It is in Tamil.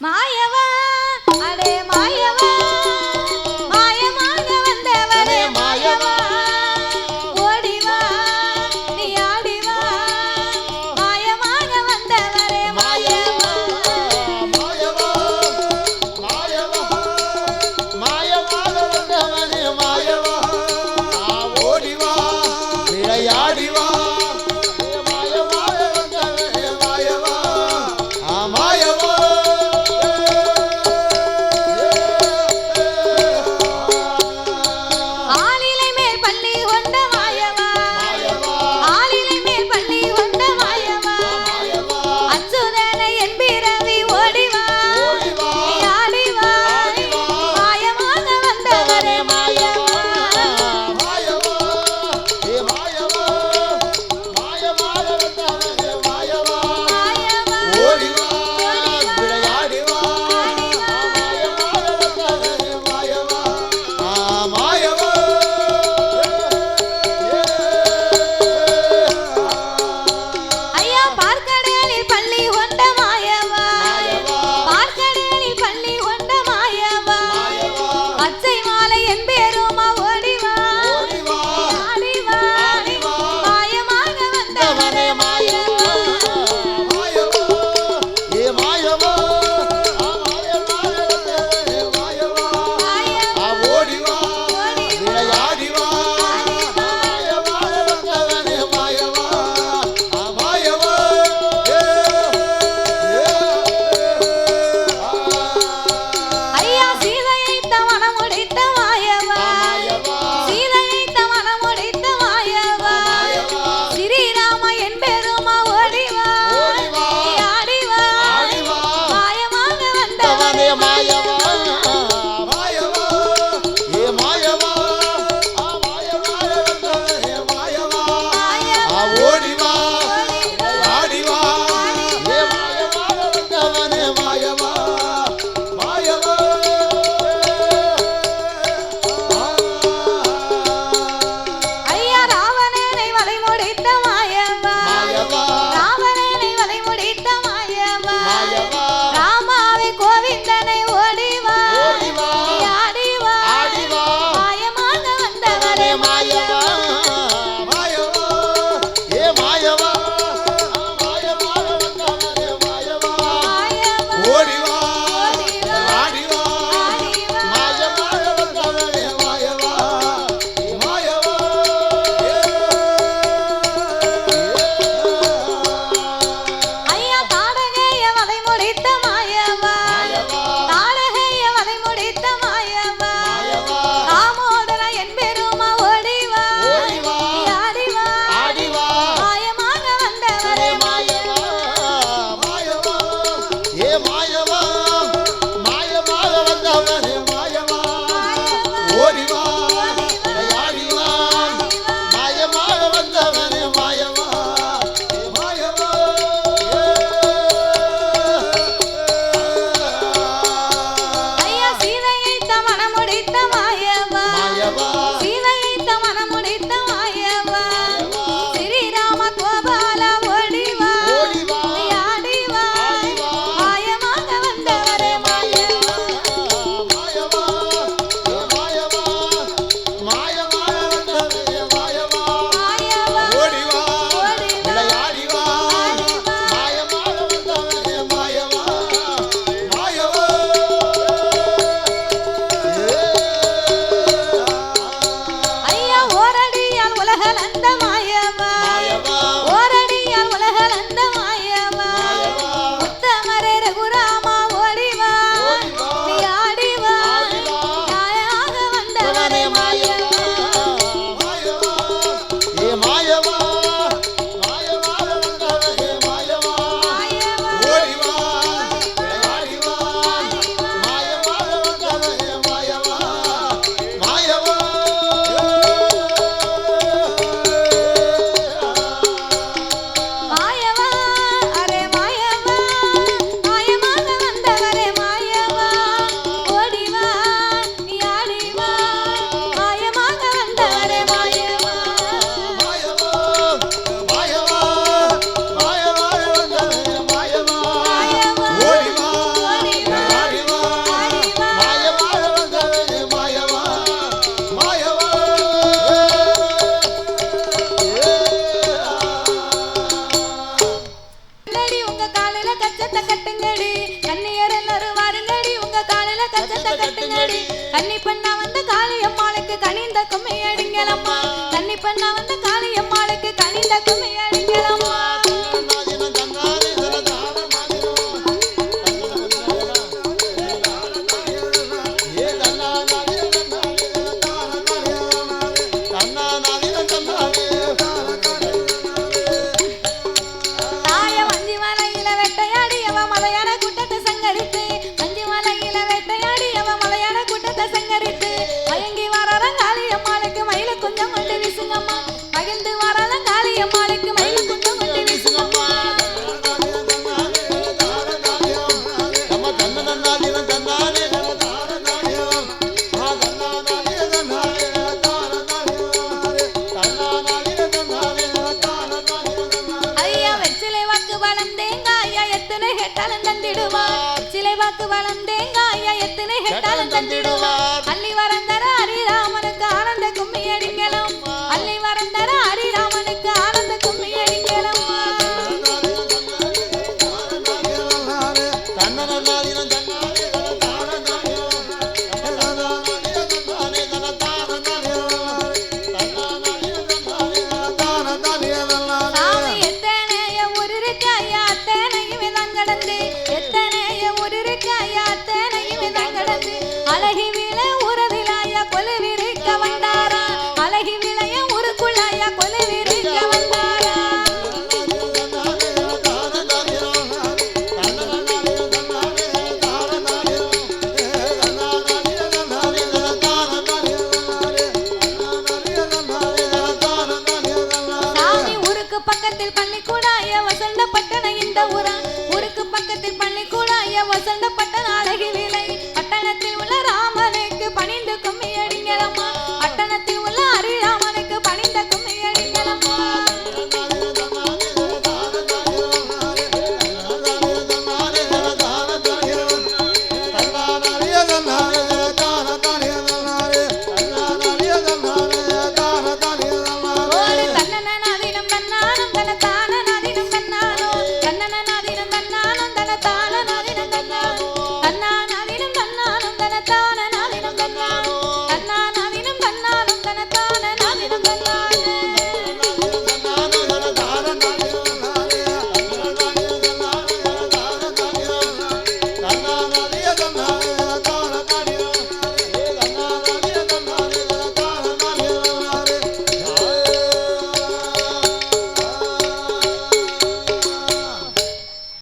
மாய 荷兰的吗？கன்னி பண்ணா வந்து காளியம்மாளுக்கு கனிந்த கும்மி அடிங்கலம்மா கன்னி பண்ணா வந்து காளியம்மா எத்தனை கேட்டாலும் தந்திடுவார். சிலை பார்த்து வளர்ந்தேங்காயா எத்தனை கேட்டாலும் தந்திடுவார். அள்ளி வரந்தார் வசந்த பட்டணம் இந்த ஊரா? ஊருக்கு பக்கத்தில் பள்ளிக்கூட ஐயா வசந்த பட்டணம் அழகில்.